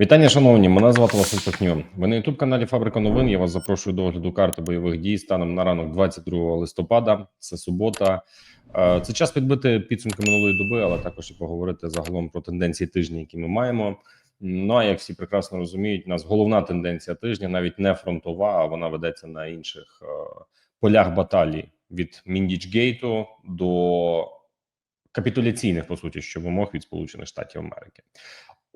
Вітання, шановні. Мене звати Василь Пихньо. Ви на youtube каналі Фабрика новин. Я вас запрошую до огляду карти бойових дій станом на ранок 22 листопада. Це субота. Е, Це час підбити підсумки минулої доби, але також і поговорити загалом про тенденції тижня, які ми маємо. Ну а як всі прекрасно розуміють, у нас головна тенденція тижня навіть не фронтова, а вона ведеться на інших е, полях баталій від Міндічгейту до капітуляційних по суті що вимог від Сполучених Штатів Америки.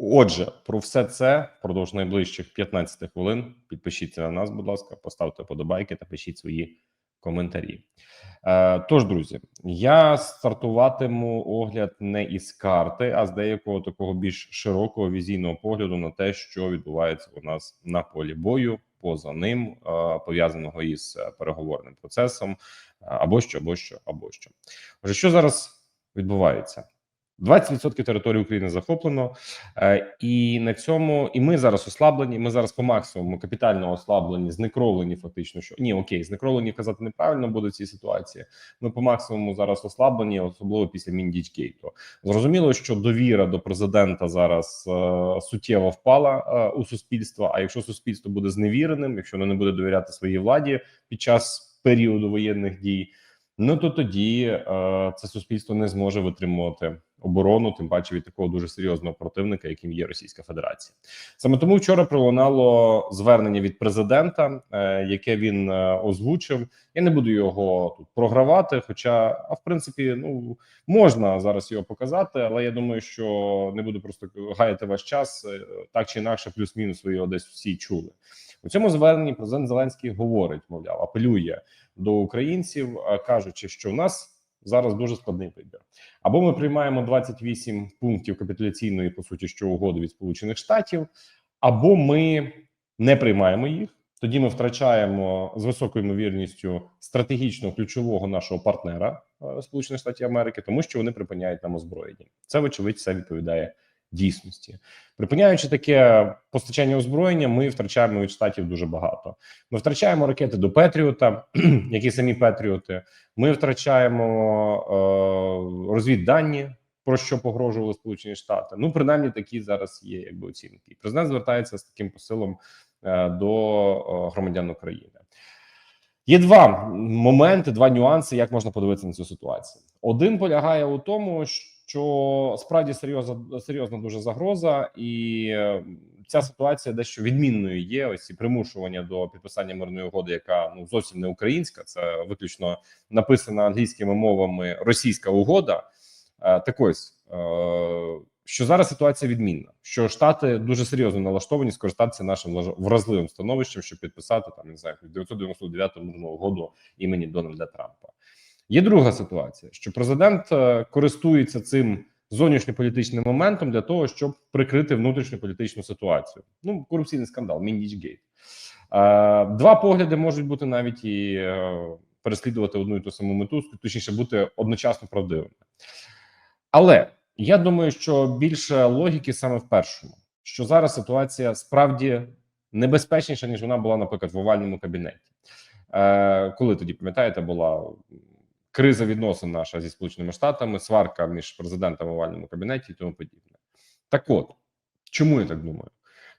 Отже, про все це впродовж найближчих 15 хвилин. Підпишіться на нас, будь ласка, поставте подобайки та пишіть свої коментарі. Е, тож, друзі, я стартуватиму огляд не із карти, а з деякого такого більш широкого візійного погляду на те, що відбувається у нас на полі бою, поза ним, е, пов'язаного із е, переговорним процесом, е, або що, або що, або що. Отже, що зараз відбувається? 20% території України захоплено, е, і на цьому і ми зараз ослаблені. Ми зараз по максимуму капітально ослаблені, знекровлені. Фактично, що ні, окей, знекровлені казати неправильно буде в цій ситуації. Ми по максимуму зараз ослаблені, особливо після Міндічкейту. Зрозуміло, що довіра до президента зараз е, суттєво впала е, у суспільства. А якщо суспільство буде зневіреним, якщо воно не буде довіряти своїй владі під час періоду воєнних дій. Ну то тоді е, це суспільство не зможе витримувати оборону, тим паче від такого дуже серйозного противника, яким є Російська Федерація. Саме тому вчора пролунало звернення від президента, е, яке він е, озвучив. Я не буду його тут програвати. Хоча, а в принципі, ну можна зараз його показати, але я думаю, що не буду просто гаяти ваш час е, так чи інакше, плюс-мінус ви його десь всі чули. У цьому зверненні президент Зеленський говорить, мовляв, апелює до українців, кажучи, що в нас зараз дуже складний вибір. Або ми приймаємо 28 пунктів капітуляційної, по суті, що угоди від Сполучених Штатів, або ми не приймаємо їх. Тоді ми втрачаємо з високою ймовірністю стратегічно ключового нашого партнера е, Сполучених Штатів Америки, тому що вони припиняють нам озброєння. Це вочевидь все відповідає дійсності. Припиняючи таке постачання озброєння, ми втрачаємо від штатів дуже багато. Ми втрачаємо ракети до Петріота, які самі Петріоти. Ми втрачаємо е, розвіддані, про що погрожували Сполучені Штати. Ну, принаймні, такі зараз є якби оцінки. Президент звертається з таким посилом е, до е, громадян України. Є два моменти, два нюанси, як можна подивитися на цю ситуацію. Один полягає у тому, що справді серйозна серйозна дуже загроза, і е, ця ситуація дещо відмінною є. Ось ці примушування до підписання мирної угоди, яка ну зовсім не українська, це виключно написана англійськими мовами російська угода. Е, так ось е, що зараз ситуація відмінна, що штати дуже серйозно налаштовані скористатися нашим вразливим становищем, щоб підписати там не знаю 999 мирну угоду імені Дональда Трампа. Є друга ситуація, що президент е, користується цим зовнішньополітичним моментом для того, щоб прикрити внутрішньополітичну ситуацію. Ну, корупційний скандал, Міндічгейт. Два погляди можуть бути навіть і е, переслідувати одну і ту саму мету, точніше бути одночасно правдивими. Але я думаю, що більше логіки саме в першому, що зараз ситуація справді небезпечніша ніж вона була, наприклад, в овальному кабінеті. Е, Коли тоді пам'ятаєте, була криза відносин наша зі сполученими штатами, сварка між президентами в овальному кабінеті і тому подібне. Так, от чому я так думаю?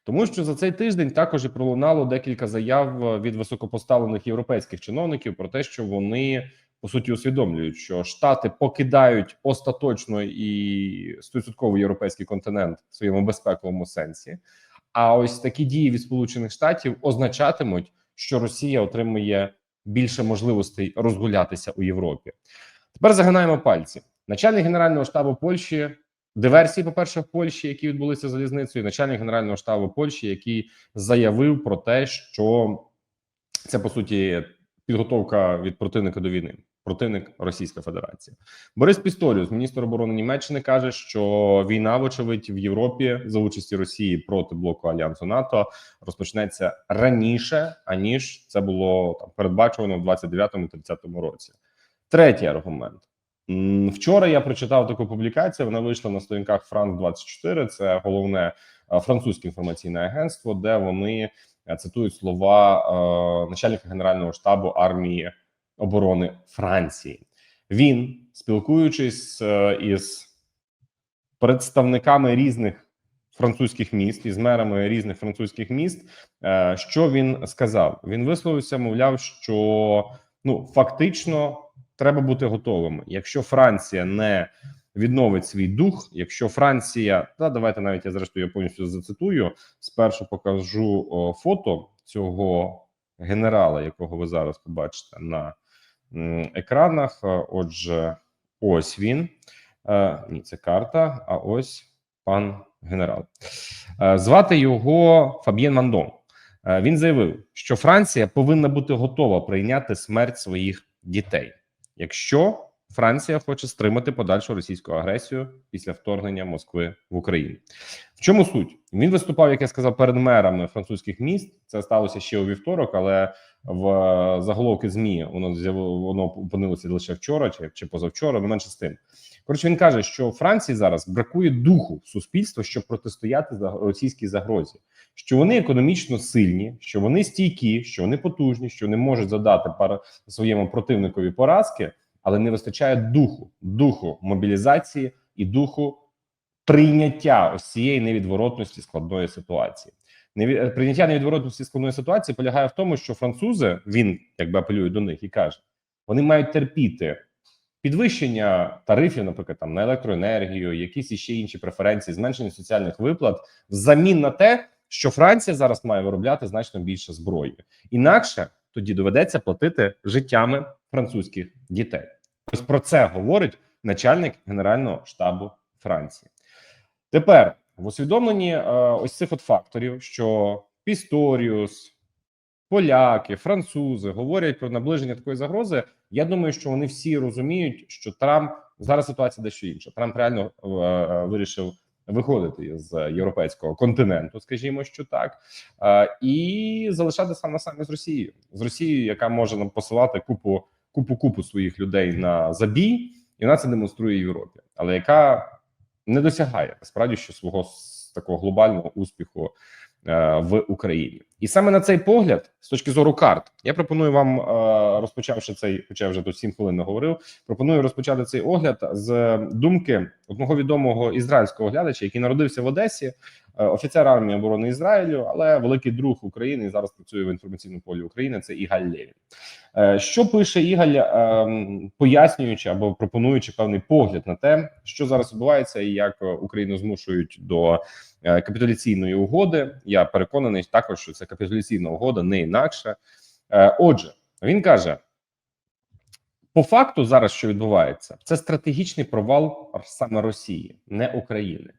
Тому що за цей тиждень також і пролунало декілька заяв від високопоставлених європейських чиновників про те, що вони по суті усвідомлюють, що штати покидають остаточно і стовідсотково європейський континент в своєму безпековому сенсі. А ось такі дії від Сполучених Штатів означатимуть, що Росія отримує більше можливостей розгулятися у Європі. Тепер загинаємо пальці. Начальник генерального штабу Польщі. Диверсії, по перше, в Польщі, які відбулися залізницею, начальник генерального штабу Польщі, який заявив про те, що це по суті підготовка від противника до війни. Противник Російська Федерація Борис Пістоліус, міністр оборони Німеччини, каже, що війна, вочевидь, в Європі за участі Росії проти блоку альянсу НАТО розпочнеться раніше аніж це було там передбачено в 29-30 році. Третій аргумент вчора. Я прочитав таку публікацію. Вона вийшла на сторінках Франк 24 Це головне французьке інформаційне агентство, де вони цитують слова е, начальника генерального штабу армії оборони Франції. Він спілкуючись е, із представниками різних французьких міст із мерами різних французьких міст. Е, Що він сказав? Він висловився, мовляв, що ну фактично треба бути готовими. Якщо Франція не відновить свій дух, якщо Франція, та давайте навіть я зрештою я повністю зацитую. Спершу покажу фото цього генерала, якого ви зараз побачите на екранах. Е, Отже, ось він. Е, Ні, це карта. А ось пан генерал. Е, Звати його Фаб'єн Мандон. Він заявив, що Франція повинна бути готова прийняти смерть своїх дітей, якщо Франція хоче стримати подальшу російську агресію після вторгнення Москви в Україну. В чому суть? Він виступав, як я сказав, перед мерами французьких міст. Це сталося ще у вівторок, але в заголовки змі воно воно опинилося лише вчора, чи, чи позавчора. Не менше з тим. Коротше, він каже, що Франції зараз бракує духу суспільства, щоб протистояти російській загрозі, що вони економічно сильні, що вони стійкі, що вони потужні, що вони можуть задати пара своєму противникові поразки, але не вистачає духу, духу мобілізації і духу прийняття ось цієї невідворотності складної ситуації. Неві... Прийняття невідворотності складної ситуації полягає в тому, що французи він якби апелює до них і каже, вони мають терпіти підвищення тарифів, наприклад, там на електроенергію, якісь іще інші преференції, зменшення соціальних виплат, взамін на те, що Франція зараз має виробляти значно більше зброї. Інакше тоді доведеться платити життями французьких дітей. Ось про це говорить начальник Генерального штабу Франції. Тепер в усвідомленні е, ось цих от факторів, що Пісторіус, поляки, французи говорять про наближення такої загрози. Я думаю, що вони всі розуміють, що Трамп зараз ситуація дещо інша. Трамп реально е, е, вирішив виходити з європейського континенту, скажімо, що так, е, і залишатися на самі з Росією, з Росією, яка може нам посилати купу купу купу своїх людей на забій, і вона це демонструє Європі, але яка не досягає насправді що свого такого глобального успіху е, в Україні, і саме на цей погляд, з точки зору карт, я пропоную вам, е, розпочавши цей, хоча я вже тут 7 хвилин не говорив. Пропоную розпочати цей огляд з думки одного відомого ізраїльського глядача, який народився в Одесі, офіцер армії оборони Ізраїлю, але великий друг України і зараз працює в інформаційному полі України. Це Ігаль Левін. Е, Що пише Ігаль, ем, пояснюючи або пропонуючи певний погляд на те, що зараз відбувається, і як е, Україну змушують до е, капітуляційної угоди. Я переконаний також, що це капітуляційна угода, не інакше. Е, Отже, він каже: по факту, зараз що відбувається, це стратегічний провал саме Росії, не України,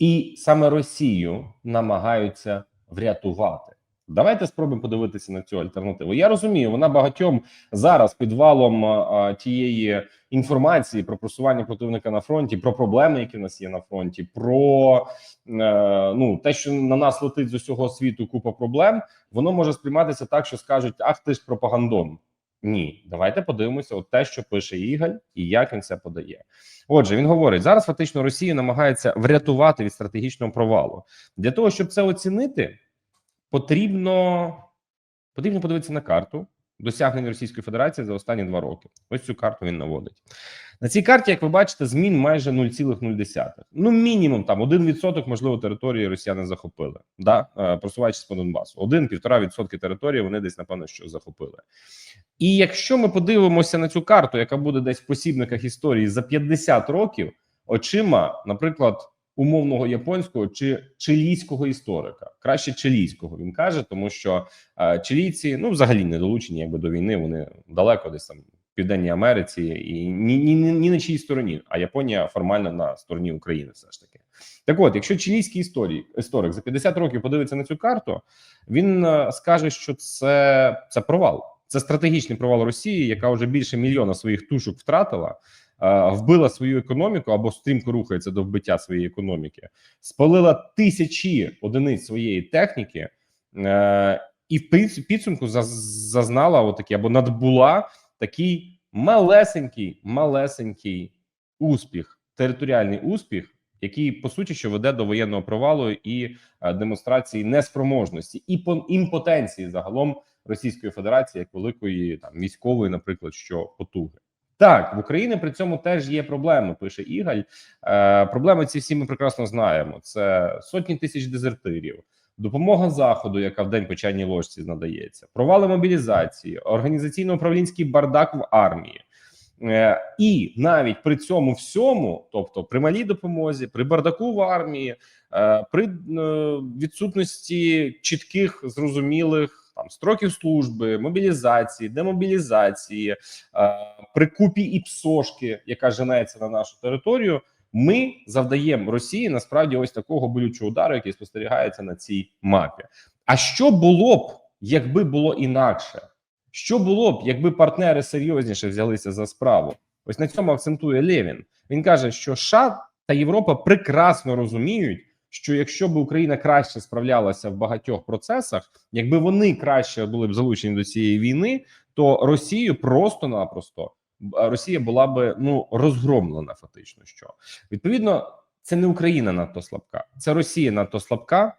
і саме Росію намагаються врятувати. Давайте спробуємо подивитися на цю альтернативу. Я розумію, вона багатьом зараз під валом а, тієї інформації про просування противника на фронті, про проблеми, які в нас є на фронті, про е, ну те, що на нас летить з усього світу купа проблем, воно може сприйматися так, що скажуть: ах, ти ж пропагандон. Ні, давайте подивимося, от те, що пише Ігаль, і як він це подає. Отже, він говорить: зараз фактично Росія намагається врятувати від стратегічного провалу. Для того щоб це оцінити, потрібно потрібно подивитися на карту досягнень Російської Федерації за останні два роки. Ось цю карту він наводить. На цій карті, як ви бачите, змін майже 0,0. Ну, мінімум там 1% можливо території росіяни захопили, да? е, просуваючись по Донбасу. 1-1,5% території вони десь, напевно, що захопили. І якщо ми подивимося на цю карту, яка буде десь в посібниках історії за 50 років, очима, наприклад, умовного японського чи чилійського історика, краще чилійського він каже, тому що е, чилійці ну взагалі не долучені якби до війни. Вони далеко десь там в південній Америці і ні, ні, ні, ні на чиїй стороні. А Японія формально на стороні України, все ж таки. Так, от, якщо чилійський історій історик за 50 років подивиться на цю карту, він е, скаже, що це, це провал. Це стратегічний провал Росії, яка вже більше мільйона своїх тушок втратила, вбила свою економіку або стрімко рухається до вбиття своєї економіки, спалила тисячі одиниць своєї техніки, е, і в підсумку заз- зазнала отакі або надбула такий малесенький, малесенький успіх, територіальний успіх, який по суті що веде до воєнного провалу і е, демонстрації неспроможності і пон- імпотенції загалом Російської Федерації як великої там військової, наприклад, що потуги. Так, в Україні при цьому теж є проблеми. Пише Ігаль. Е, Проблеми ці всі ми прекрасно знаємо. Це сотні тисяч дезертирів, допомога заходу, яка в день по чайній ложці надається, провали мобілізації, організаційно-управлінський бардак в армії. Е, І навіть при цьому всьому, тобто при малій допомозі, при бардаку в армії, е, при е, відсутності чітких зрозумілих там строків служби, мобілізації, демобілізації, е, при купі і псошки, яка женеться на нашу територію, ми завдаємо Росії насправді ось такого болючого удару, який спостерігається на цій мапі. А що було б, якби було інакше? Що було б, якби партнери серйозніше взялися за справу? Ось на цьому акцентує Левін. Він каже, що США та Європа прекрасно розуміють, що якщо б Україна краще справлялася в багатьох процесах, якби вони краще були б залучені до цієї війни, то Росію просто-напросто Росія була би ну розгромлена. Фактично, що відповідно це не Україна надто слабка, це Росія надто слабка,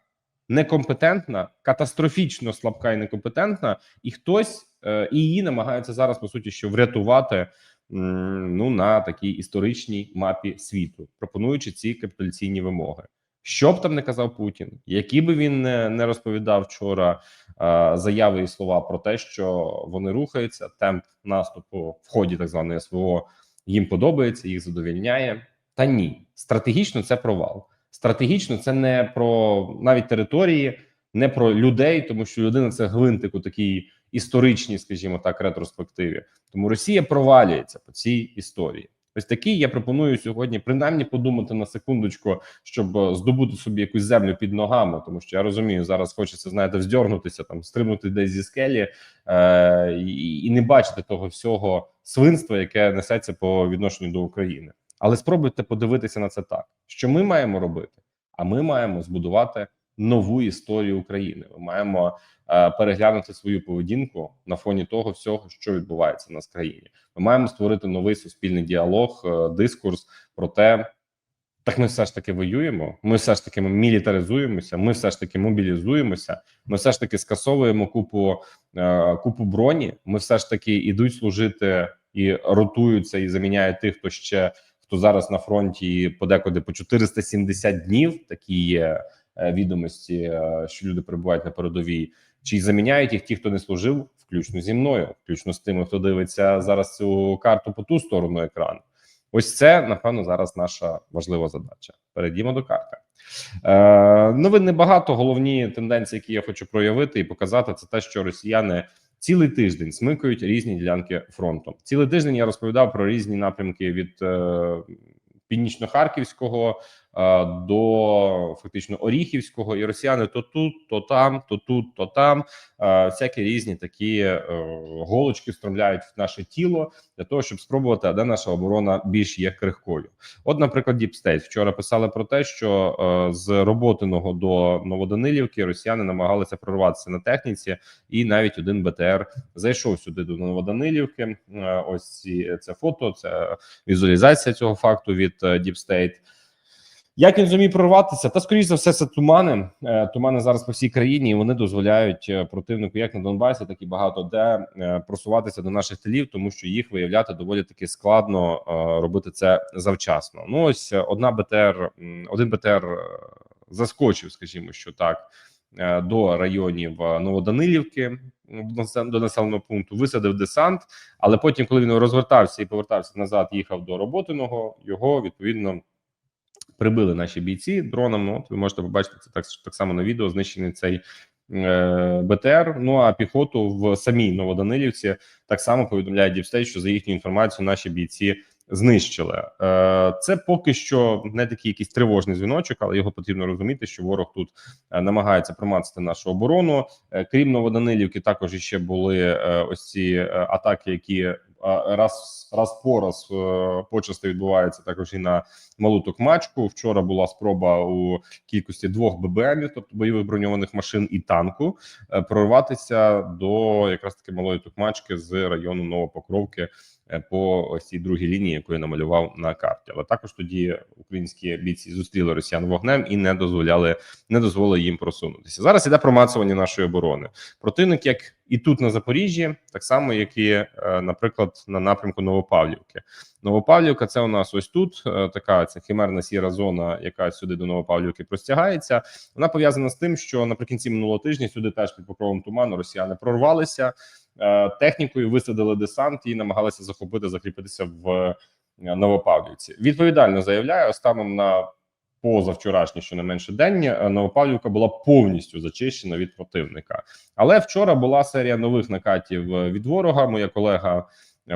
некомпетентна, катастрофічно слабка і некомпетентна, і хтось е, її намагаються зараз по суті що врятувати ну на такій історичній мапі світу, пропонуючи ці капітуляційні вимоги. Що б там не казав Путін, які би він не, не розповідав вчора е, заяви і слова про те, що вони рухаються, темп наступу в ході так званої СВО їм подобається, їх задовільняє. Та ні, стратегічно це провал. Стратегічно це не про навіть території, не про людей, тому що людина це гвинтик у такій історичній, скажімо так, ретроспективі. Тому Росія провалюється по цій історії. Ось такий я пропоную сьогодні принаймні подумати на секундочку, щоб е, здобути собі якусь землю під ногами, тому що я розумію, зараз хочеться знаєте, вздьорнутися там, стрибнути десь зі скелі е, і не бачити того всього свинства, яке несеться по відношенню до України. Але спробуйте подивитися на це так, що ми маємо робити. А ми маємо збудувати нову історію України. Ми маємо е, переглянути свою поведінку на фоні того всього, що відбувається в нас в країні. Ми маємо створити новий суспільний діалог, е, дискурс про те, так ми все ж таки воюємо. Ми все ж таки мілітаризуємося. Ми все ж таки мобілізуємося. Ми все ж таки скасовуємо купу е, купу броні. Ми все ж таки ідуть служити і ротуються і заміняють тих, хто ще хто зараз на фронті подекуди по 470 днів. Такі є відомості, е, що люди перебувають на передовій. Чи заміняють їх ті, хто не служив, включно зі мною, включно з тими, хто дивиться зараз цю карту по ту сторону екрану. Ось це напевно зараз наша важлива задача. Перейдімо до карти. Е, Новин небагато. Головні тенденції, які я хочу проявити і показати, це те, що росіяни цілий тиждень смикають різні ділянки фронту. Цілий тиждень я розповідав про різні напрямки від е, північно-харківського е, до фактично Оріхівського, і росіяни то тут, то там, то тут, то там. Е, всякі різні такі е, голочки стромляють в наше тіло для того, щоб спробувати, а де наша оборона більш є крихкою. От, наприклад, Deep State вчора писали про те, що е, з роботиного до Новоданилівки росіяни намагалися прорватися на техніці, і навіть один БТР зайшов сюди до Новоданилівки. Е, ось ці це фото, це візуалізація цього факту від е, Deep State. Як він зумів прорватися? Та скоріш за все, це тумани. Е, Тумани зараз по всій країні. і Вони дозволяють е, противнику, як на Донбасі, так і багато де е, просуватися до наших тилів, тому що їх виявляти доволі таки складно робити це завчасно. Ну ось одна БТР, один БТР заскочив, скажімо, що так, до районів Новоданилівки до населеного пункту, висадив десант. Але потім, коли він розвертався і повертався назад, їхав до роботиного, його відповідно прибили наші бійці дронами. От ви можете побачити це так, так само на відео. Знищений цей е, БТР. Ну а піхоту в самій Новоданилівці так само повідомляє Діпстейт, що за їхню інформацію наші бійці знищили. Е, це поки що не такий якийсь тривожний дзвіночок, але його потрібно розуміти, що ворог тут е, намагається промацати нашу оборону. Е, крім Новоданилівки, також іще були е, ось ці атаки, які раз раз по раз е, почасти відбуваються також і на малу токмачку. Вчора була спроба у кількості двох ББМів, тобто бойових броньованих машин і танку, е, прорватися до якраз таки малої токмачки з району Новопокровки по ось цій другій лінії, яку я намалював на карті. Але також тоді українські бійці зустріли росіян вогнем і не дозволяли, не дозволили їм просунутися. Зараз іде промацування нашої оборони. Противник, як і тут на Запоріжжі, так само, як і, е, наприклад, на напрямку Новопавлівки. Новопавлівка це у нас ось тут е, така ця химерна сіра зона, яка сюди до Новопавлівки простягається. Вона пов'язана з тим, що наприкінці минулого тижня сюди теж під покровом туману росіяни прорвалися е, технікою, висадили десант і намагалися захопити, закріпитися в е, Новопавлівці. Відповідально заявляю, станом на позавчорашній, що не менше день, е, Новопавлівка була повністю зачищена від противника. Але вчора була серія нових накатів е, від ворога. Моя колега е,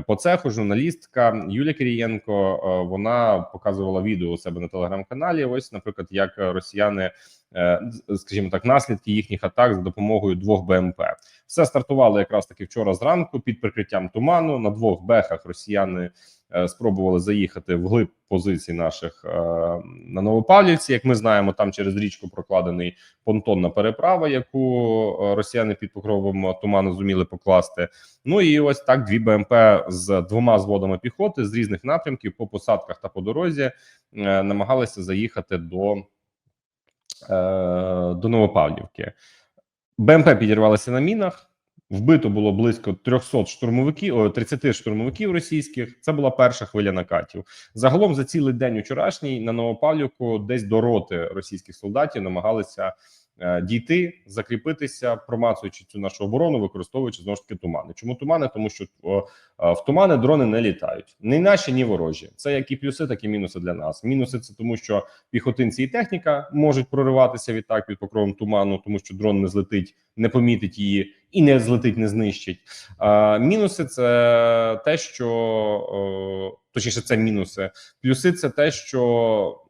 по цеху, журналістка Юлія Кирієнко. е, Вона показувала відео у себе на телеграм-каналі. Ось, наприклад, як росіяни, е, скажімо так, наслідки їхніх атак за допомогою двох БМП. Все стартувало якраз таки вчора зранку під прикриттям туману. На двох бехах росіяни спробували заїхати в глиб позицій наших е, на Новопавлівці. Як ми знаємо, там через річку прокладений понтонна переправа, яку е, росіяни під покровом туману зуміли покласти. Ну і ось так дві БМП з двома зводами піхоти з різних напрямків по посадках та по дорозі е, намагалися заїхати до, е, до Новопавлівки. БМП підірвалися на мінах. Вбито було близько 300 штурмовиків, о, 30 штурмовиків російських. Це була перша хвиля накатів. Загалом за цілий день вчорашній на Новопавлівку десь до роти російських солдатів намагалися е, дійти, закріпитися, промацуючи цю нашу оборону, використовуючи знову ж таки тумани. Чому тумани? Тому що о, е, в тумани дрони не літають. Ні наші, ні ворожі. Це як і плюси, так і мінуси для нас. Мінуси це тому, що піхотинці і техніка можуть прориватися відтак під покровом туману, тому що дрон не злетить, не помітить її і не злетить, не знищить. А, мінуси це те, що точніше, це мінуси. Плюси це те, що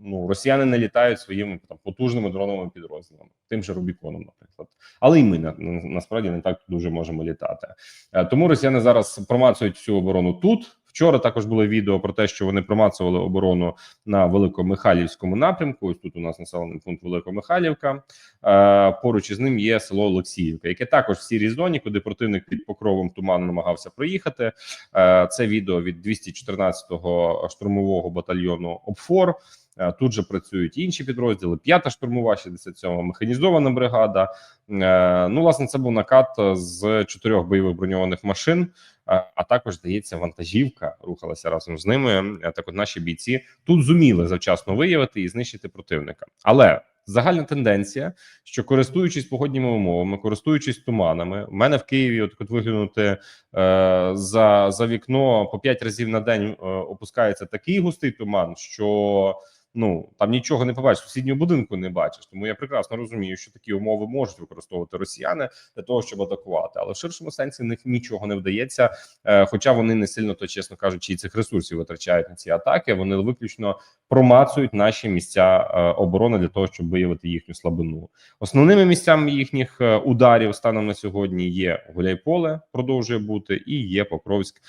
ну росіяни не літають своїми там потужними дроновими підрозділами, тим же Рубіконом, наприклад. Але і ми на, на- насправді не так дуже можемо літати. Е, Тому росіяни зараз промацують всю оборону тут. Вчора також було відео про те, що вони промацували оборону на Великомихайлівському напрямку. Ось тут у нас населений пункт Великомихайлівка. Е, Поруч із ним є село Олексіївка, яке також в сірій зоні, куди противник під покровом туману намагався проїхати. Е, Це відео від 214-го штурмового батальйону ОПФОР. Е, Тут же працюють інші підрозділи: п'ята штурмова, 67-ма механізована бригада. Ну, власне, це був накат з чотирьох бойових броньованих машин. А також здається, вантажівка рухалася разом з ними. Е, Так, от наші бійці тут зуміли завчасно виявити і знищити противника. Але загальна тенденція, що користуючись погодніми умовами, користуючись туманами, в мене в Києві от, от виглянути е, за, за вікно по п'ять разів на день е, опускається такий густий туман, що ну там нічого не побачиш, сусіднього будинку не бачиш. Тому я прекрасно розумію, що такі умови можуть використовувати росіяни для того, щоб атакувати, але в ширшому сенсі в них нічого не вдається. Е, хоча вони не сильно то, чесно кажучи, і цих ресурсів витрачають на ці атаки. Вони виключно промацують наші місця е, оборони для того, щоб виявити їхню слабину. Основними місцями їхніх е, ударів станом на сьогодні є Гуляйполе, продовжує бути, і є Покровськ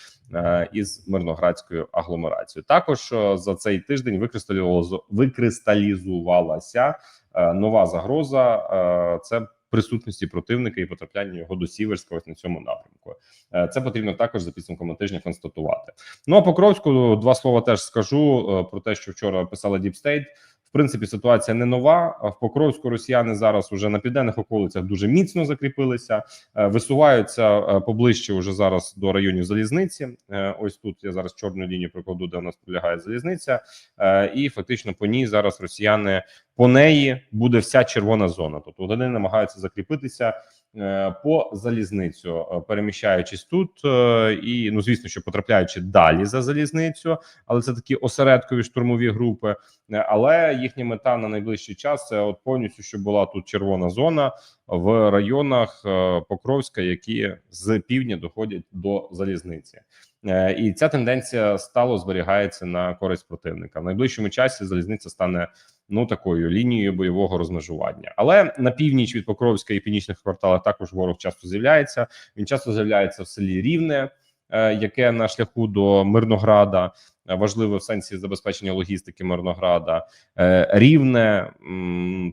із мирноградською агломерацією. Також за цей тиждень викристалізувалося- викристалізувалася е, нова загроза. е, Це присутності противника і потрапляння його до Сіверська ось на цьому напрямку. Е, Це потрібно також за підсумками тижня констатувати. Ну а Покровську два слова теж скажу про те, що вчора писала Діпстейт. В принципі, ситуація не нова. В Покровську росіяни зараз уже на південних околицях дуже міцно закріпилися, е, висуваються е, поближче уже зараз до районів залізниці. Е, Ось тут я зараз чорну лінію прикладу, де у нас полягає залізниця, і фактично по ній зараз росіяни по неї буде вся червона зона. Тобто вони намагаються закріпитися по залізницю, е, переміщаючись тут, е, і ну звісно, що потрапляючи далі за залізницю, але це такі осередкові штурмові групи. Е, Але їхня мета на найближчий час це от повністю, щоб була тут червона зона в районах е, Покровська, які з півдня доходять до залізниці. Е, І ця тенденція стало зберігається на користь противника. В найближчому часі залізниця стане ну такою лінією бойового розмежування. Але на північ від Покровська і північних кварталах також ворог часто з'являється. Він часто з'являється в селі Рівне, е, яке на шляху до Мирнограда. Важливе в сенсі забезпечення логістики Мирнограда, рівне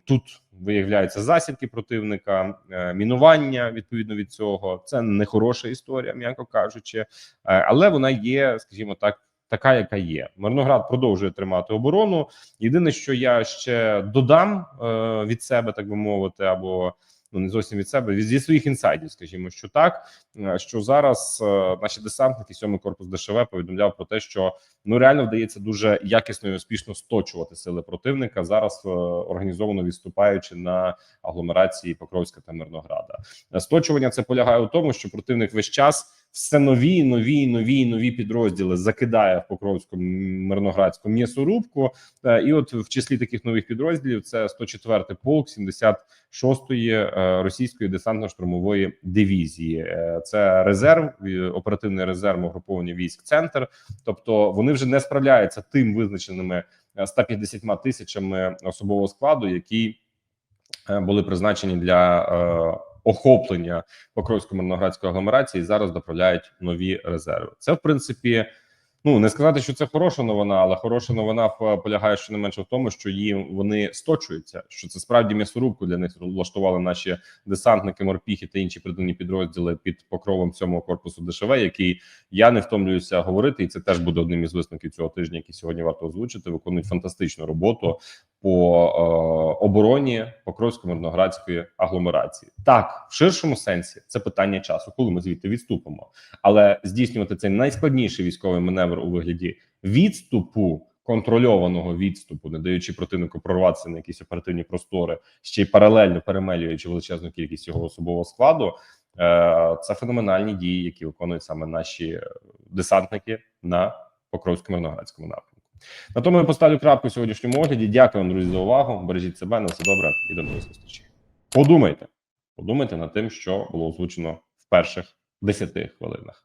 тут виявляються засідки противника, е, мінування відповідно від цього. Це не хороша історія, м'яко кажучи, Е, але вона є, скажімо так. Така, яка є, Мирноград продовжує тримати оборону. Єдине, що я ще додам е, від себе, так би мовити, або ну не зовсім від себе, від зі своїх інсайдів, скажімо, що так, е, що зараз е, наші десантники, сьомий корпус ДШВ повідомляв про те, що ну реально вдається дуже якісно і успішно сточувати сили противника зараз, е, організовано відступаючи на агломерації Покровська та Мирнограда. Сточування це полягає у тому, що противник весь час нові, нові, нові, нові підрозділи закидає в Покровську Мирноградську м'ясорубку. Е, І от в числі таких нових підрозділів це 104-й полк 76-ї е, російської десантно-штурмової дивізії. Е, Це резерв, оперативний резерв угруповання військ центр. Тобто вони вже не справляються тим визначеними е, 150 тисячами особового складу, які були призначені для охоплення Покровсько-Мирноградської агломерації. Зараз доправляють нові резерви. Це в принципі. Ну не сказати, що це хороша новина, але хороша новина полягає що не менше в тому, що їм вони сточуються. Що це справді м'ясорубку для них влаштували наші десантники, морпіхи та інші придумні підрозділи під покровом цьому корпусу ДШВ, який я не втомлююся говорити, і це теж буде одним із висновків цього тижня, який сьогодні варто озвучити. Виконують фантастичну роботу по е, обороні Покровсько-Мирноградської агломерації. Так, в ширшому сенсі це питання часу, коли ми звідти відступимо, але здійснювати цей найскладніший військовий маневр у вигляді відступу. Контрольованого відступу, не даючи противнику прорватися на якісь оперативні простори, ще й паралельно перемелюючи величезну кількість його особового складу, е, це феноменальні дії, які виконують саме наші е, десантники на Покровсько-Мирноградському напрямку. На тому я поставлю крапку в сьогоднішньому огляді. Дякую вам, друзі, за увагу. Бережіть себе, на все добре і до нових зустрічей. Подумайте, подумайте над тим, що було озвучено в перших 10 хвилинах.